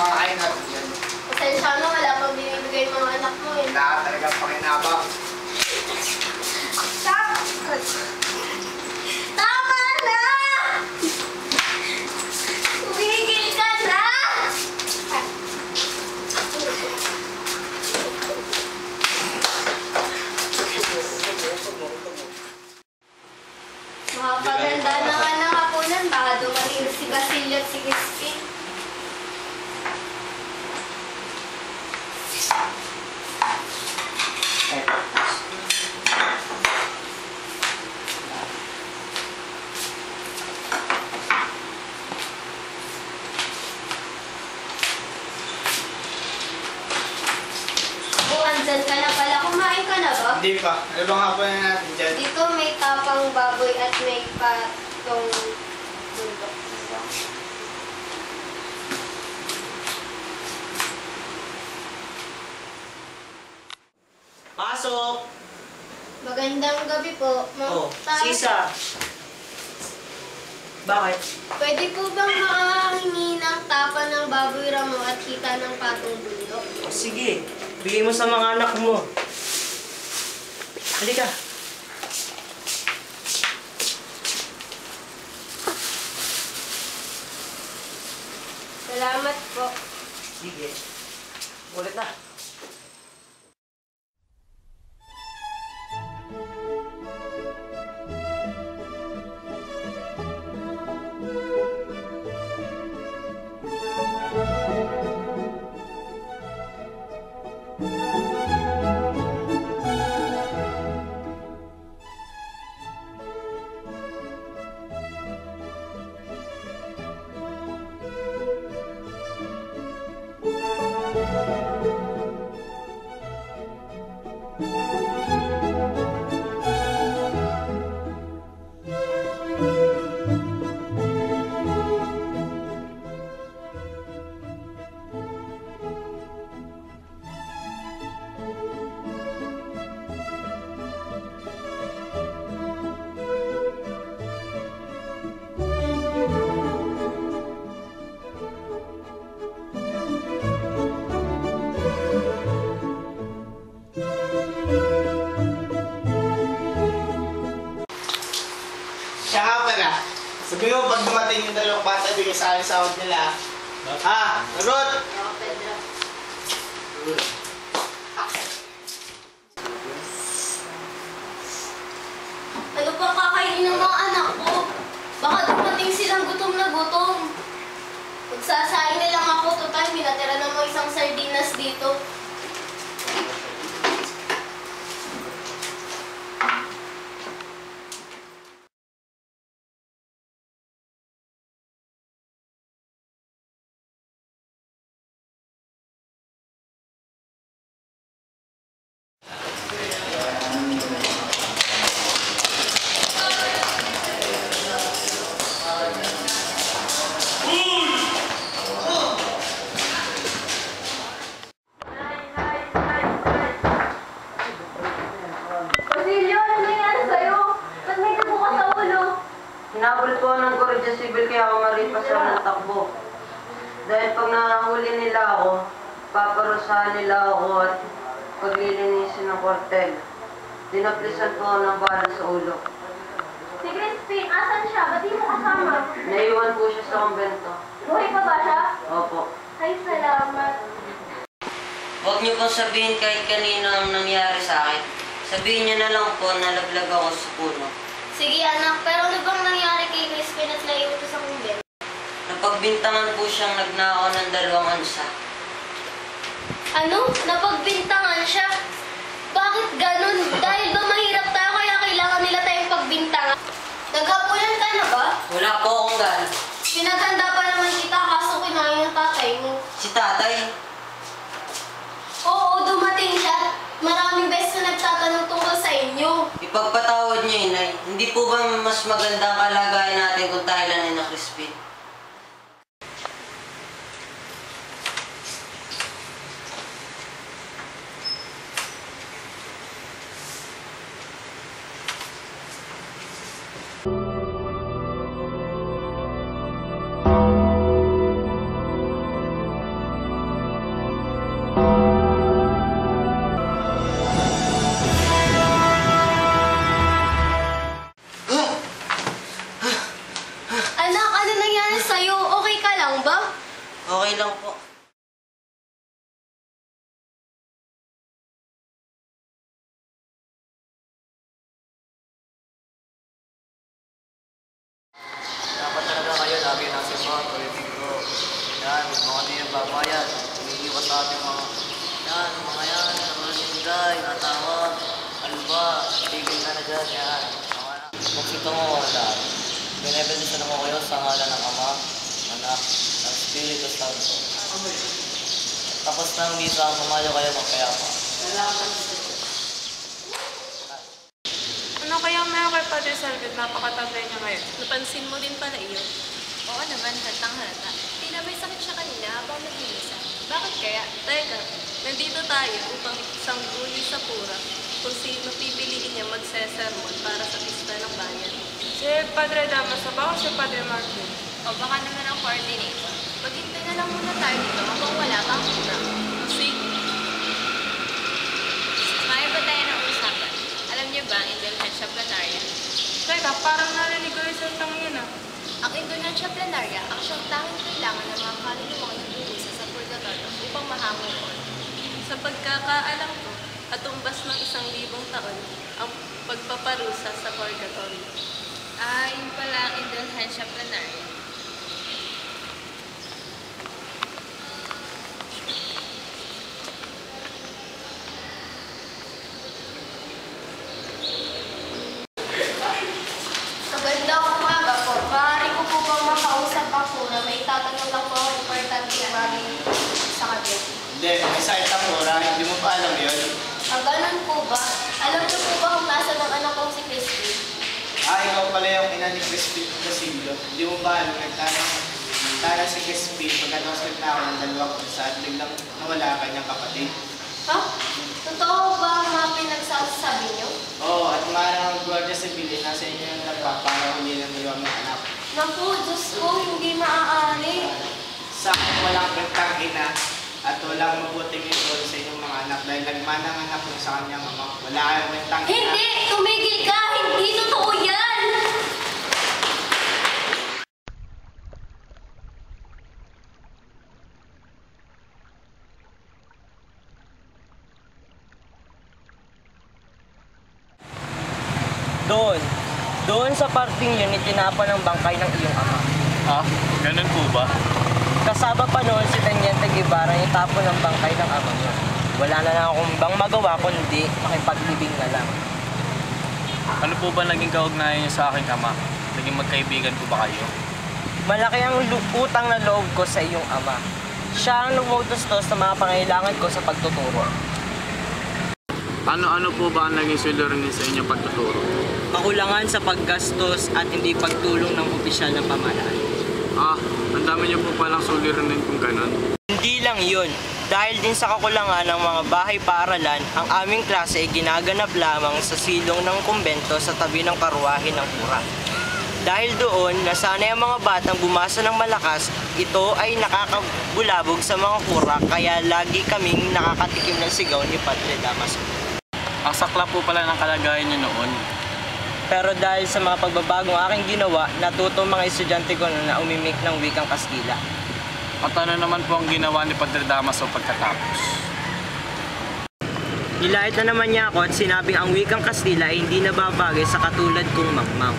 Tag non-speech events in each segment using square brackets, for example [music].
Yung mga kain natin yan. Pasensya na, wala pang binibigay mga anak mo eh. Wala talaga pakinabang. Tama na! Tumigil ka na! Makapaganda na nga ng hapunan, baka dumating si Basilio at si Crispin. Oh, andyan ka na pala. Kumain ka na ba? Hindi pa. Ano bang hapon na natin dyan? Dito may tapang baboy at may patong bundok. Pasok! Magandang gabi po. Ma- Oh, ta- sisa. Bakit? Pwede po bang makahingi ng tapa ng baboy ramo at kita ng patong bundok? O sige, bigay mo sa mga anak mo. Halika. Salamat po. Sige. Ulit na. Siya sa akin sahod nila. Ha? Pedro. Ano pa kakainin ng mga anak ko? Baka dumating silang gutom na gutom. Magsasain na Hinabol po ng Korea Civil kaya ako maripas ako ng takbo. Dahil pag nahuli nila ako, paparusahan nila ako at paglilinisin ng kortel. Dinaplisan po ng bala sa ulo. Si Crispin, asan siya? Ba't di mo kasama? Naiwan po siya sa kumbento. Buhay pa ba siya? Opo. Ay, salamat. Huwag niyo po sabihin kahit kanino ang nangyari sa akin. Sabihin niyo na lang po na nalaglag ako sa puno. Sige anak, pero ano bang nangyari kay Crispin at ko sa kumbento? Napagbintangan po siyang nagnakaw ng dalawang ansa. Ano? Napagbintangan siya? Bakit ganun? [laughs] Dahil ba mahirap tayo kaya kailangan nila tayong pagbintangan? Naghapunan ka na ba? Wala po akong gan. Pinaganda pa naman kita kaso kinain ng tatay mo. Si tatay, Oo, dumating siya. Maraming beses na nagtatanong tungkol sa inyo. ipagpatawad niyo inay. Hindi po ba mas maganda ang kalagayan natin kung tayo lang ay lagi nasa eh, mga politiko. Yan, mga niyang babayan, umiiwas sa ating mga, yan, mga yan, mga sinday, natawag, alba, tigil na na dyan, yan. Magsito mo, wala. Binebendisyon ako kayo sa hala ng Ama, Anak, ng Espiritu Santo. Tapos ng misa, pumayo kayo magpayapa. Ano kaya meron kay Padre Salvid? Napakatabay niya ngayon. Napansin mo din pala iyon. Oo naman, hatang hata. Tila may sakit siya kanina habang nag-iisa. Bakit kaya? Teka, nandito tayo upang sangguni sa pura kung sino pipiliin niya magsesermon para sa pista ng bayan. Si Padre Damaso ba o si Padre Martin? O baka naman ang coordinator. Maghintay na lang muna tayo dito habang wala pang program. Sige. Maya ba tayo ng usapan? Alam niyo ba ang Indulgensya Planaria? Teka, parang narinig ko yung salitang yun ah. Ang Indulgensya Planaria ang siyang tanging kailangan ng mga kaluluwang nag-uusa sa purgatorio upang mahamon Sa pagkakaalam ko, atumbas ng isang libong taon ang pagpaparusa sa purgatorio. Ah, yun pala ang Indulgensya Planaria. Magandang umaga po. Maaari ko po ba makausap ako na may tatanong lang po ako importante na bagay sa kanya. Hindi, may sakit ang mura. Hindi mo pa alam yun. Ang ganun po ba? Alam niyo po ba kung nasa ng anak kong si Christy? Ah, ikaw pala yung ina ni Crispy Hindi mo ba alam, nagtanong nagtanong si Crispy pagkatapos na ako ng dalawang kursa at biglang nawala ang kanyang kapatid. Ha? Totoo ba ang mga pinagsasabi niyo? Oo, at marang Guardia Civil, nasa inyo yung nagpapanahuli ng dalawang anak. Naku, Diyos ko, hindi maaari. Sa akin walang bentang ina at walang mabuting ito sa inyong mga anak dahil nagmanang anak ko sa kanyang ama. Wala kayong bentang ina. Hindi! Tumigil ka! Hindi totoo yan! Doon. Doon sa parting yun, itinapa ng bangkay ng iyong ama. Ah, ganun po ba? Kasama pa noon si Tanyente Guevara yung tapo ng bangkay ng ama niya. Wala na lang akong bang magawa kundi makipaglibing na lang. Ano po ba naging kaugnayan niyo sa aking ama? Naging magkaibigan po ba kayo? Malaki ang utang na loob ko sa iyong ama. Siya ang lumutustos sa mga pangailangan ko sa pagtuturo. Ano-ano po ba ang naging suliranin sa inyong pagtuturo? Kakulangan sa paggastos at hindi pagtulong ng opisyal ng pamahalaan. Ah, ang dami niyo po palang suliranin kung ganun. Hindi lang yun. Dahil din sa kakulangan ng mga bahay paaralan, ang aming klase ay ginaganap lamang sa silong ng kumbento sa tabi ng karwahe ng pura. Dahil doon, nasanay ang mga batang bumasa ng malakas, ito ay nakakabulabog sa mga pura kaya lagi kaming nakakatikim ng sigaw ni Padre Damaso. Ang sakla po pala ng kalagayan niyo noon. Pero dahil sa mga pagbabagong aking ginawa, natuto mga estudyante ko na umimik ng wikang Kastila. At ano naman po ang ginawa ni Padre Damaso pagkatapos? Nilait na naman niya ako at sinabing ang wikang Kastila ay hindi nababagay sa katulad kong mangmang.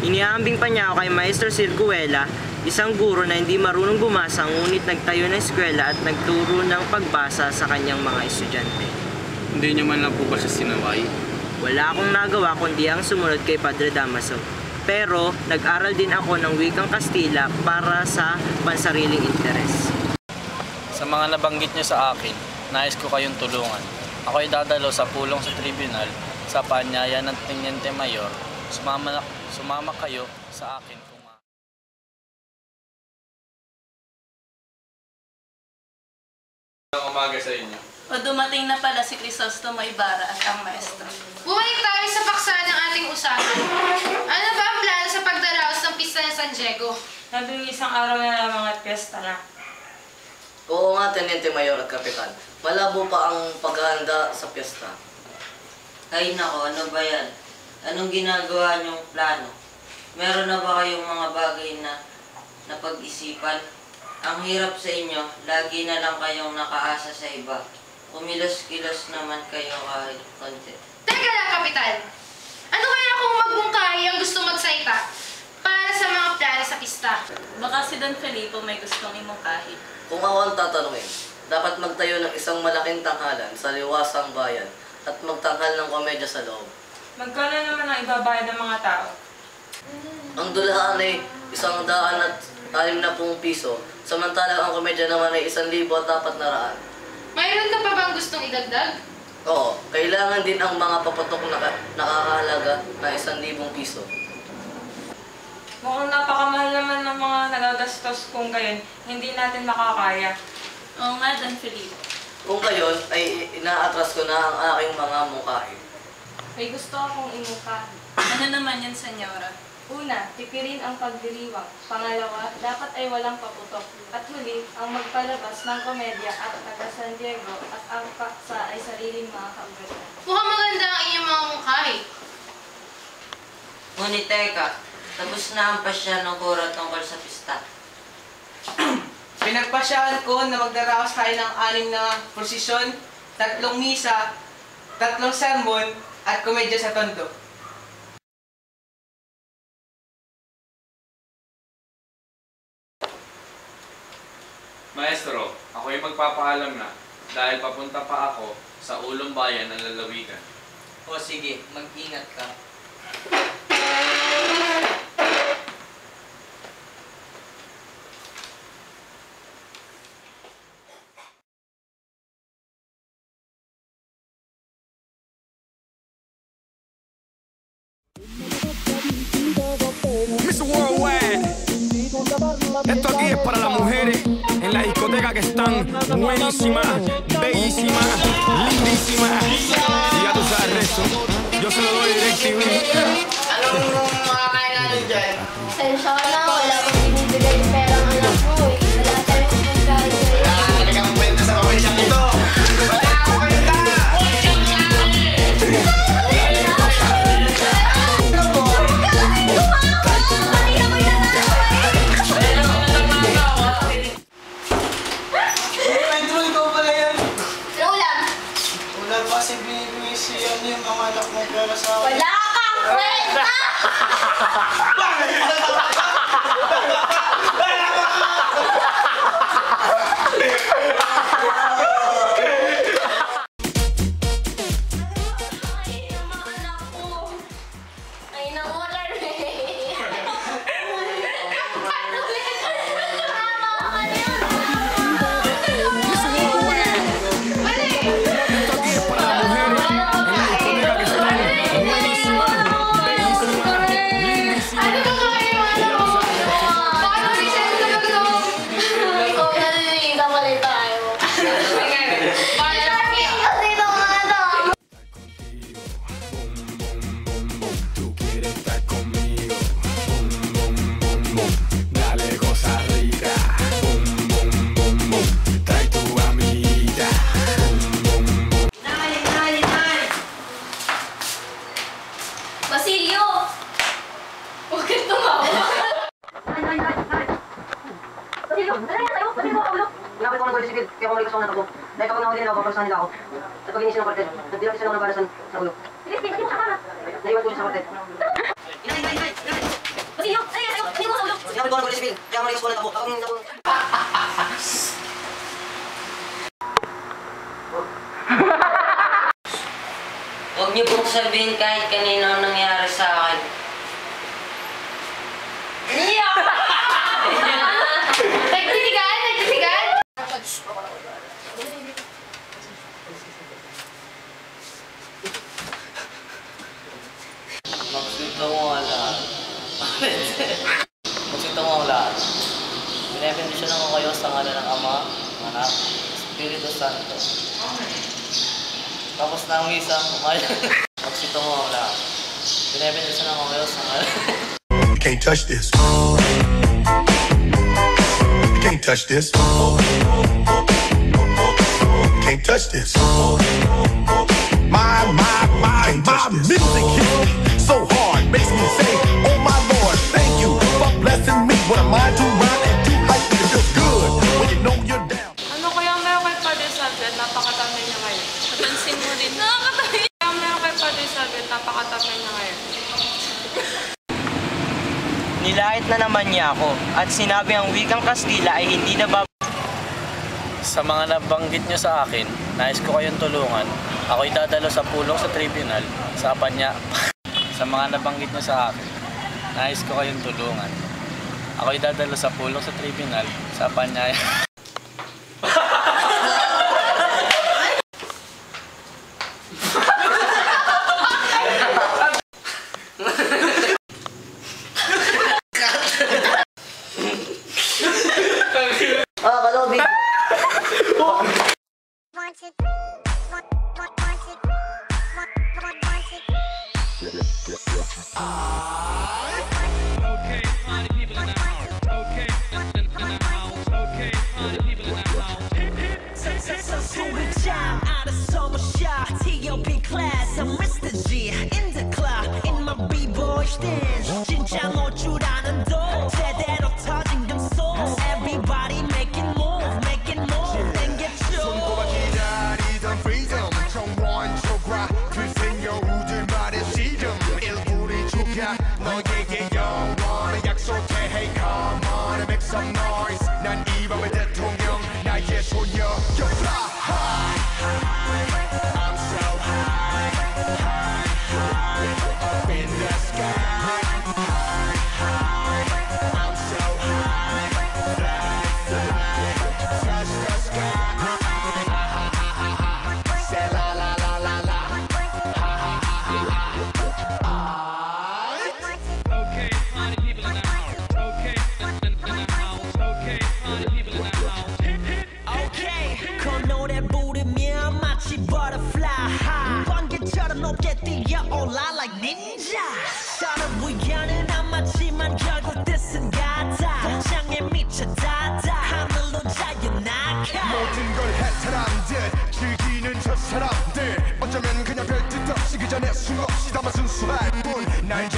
Iniambing pa niya ako kay Maestro Circuela, isang guro na hindi marunong bumasa ngunit nagtayo ng eskwela at nagturo ng pagbasa sa kanyang mga estudyante. Hindi niyo man lang po ba siya sinaway? Wala akong nagawa kundi ang sumunod kay Padre Damaso. Pero nag-aral din ako ng wikang Kastila para sa pansariling interes. Sa mga nabanggit niyo sa akin, nais ko kayong tulungan. Ako ay dadalo sa pulong sa tribunal sa paanyaya ng Teniente Mayor. Sumama, na, sumama kayo sa akin kung ma- umaga sa inyo. O dumating na pala si Crisostomo Ibarra at ang maestro. Bumalik tayo sa paksa ng ating usapan. Ano ba ang plano sa pagdaraos ng pista ng San Diego? Nandun isang araw na lamang at piyesta na. Oo nga, Teniente Mayor at Kapitan. Malabo pa ang paghahanda sa piyesta. Ay nako, ano ba yan? Anong ginagawa niyong plano? Meron na ba kayong mga bagay na napag-isipan? Ang hirap sa inyo, lagi na lang kayong nakaasa sa iba. Kumilos-kilos naman kayo kahit konti. Teka lang, Kapitan. Ano kaya kung magbungkahi ang gusto magsalita? para sa mga plano sa pista. Baka si Don Felipe may gustong imungkahi. Kung ako ang tatanungin, dapat magtayo ng isang malaking tanghalan sa liwasang bayan at magtanghal ng komedya sa loob. Magkano naman ang ibabayad ng mga tao? Ang dulahan ay isang daan at anim na pung piso, samantalang ang komedya naman ay isang libo at dapat na raan. Mayroon ka pa bang gustong idagdag? Oo, kailangan din ang mga papatok na nakakahalaga na isang libong piso. Mukhang napakamahal naman ng mga nagagastos kung gayon, hindi natin makakaya. Oo nga, Don Felipe. Kung gayon, ay inaatras ko na ang aking mga mungkahi. May gusto akong imungkahi. Ano naman yan, senyora? Una, tipirin ang pagdiriwang. Pangalawa, dapat ay walang paputok. At huli, ang magpalabas ng komedya at taga San Diego at ang paksa ay sariling mga kaugat. Mukhang maganda ang inyong mga mungkahi. Ngunit teka, tapos na ang pasya ng kura tungkol sa pista. [clears throat] Pinagpasyahan ko na magdaraos tayo ng anim na prosesyon, tatlong misa, tatlong sermon, at komedya sa tondo. Maestro, ako'y magpapaalam na dahil papunta pa ako sa ulong bayan ng lalawigan. O sige, mag-ingat ka. Miss Worldwide. Esto buenísimas, bellísimas, lindísimas. Y ya tú sabes el. Yo se lo doy DirecTV. Anong makakain ko kaya ako may gusto ng takbo. Dahil kapag nahuli nila ako, paparusahan nila ako. At pag inisip ng kwartel, nagdilat sila ng nabarasan sa ulo. Sige mo sa kanan. Naiwan ko siya sa kwartel. Basilio, ano yan sa'yo? Hindi mo sa ulo. Ginamit ko ng Golden Sigil, kaya ako may gusto ng takbo. Kapag nahuli Huwag niyo pong sabihin kahit kanino ang nangyari sa akin. Magsito mo lahat. Ako sa can't touch this. Can't touch this. Can't touch this. My, my, my, my music ako at sinabi ang wikang Kastila ay hindi na nabab... Sa mga nabanggit nyo sa akin, nais ko kayong tulungan. Ako'y dadalo sa pulong sa tribunal sa Apanya. [laughs] sa mga nabanggit nyo sa akin, nais ko kayong tulungan. Ako'y dadalo sa pulong sa tribunal sa Apanya. [laughs] DOP class, I'm Mr. G in the club, in my b-boy stance. 진짜 멋주다. 사람들 즐기는 저 사람들. 어쩌면 그냥 별뜻 없이 그 전에 숨 없이 담아 순수할 뿐날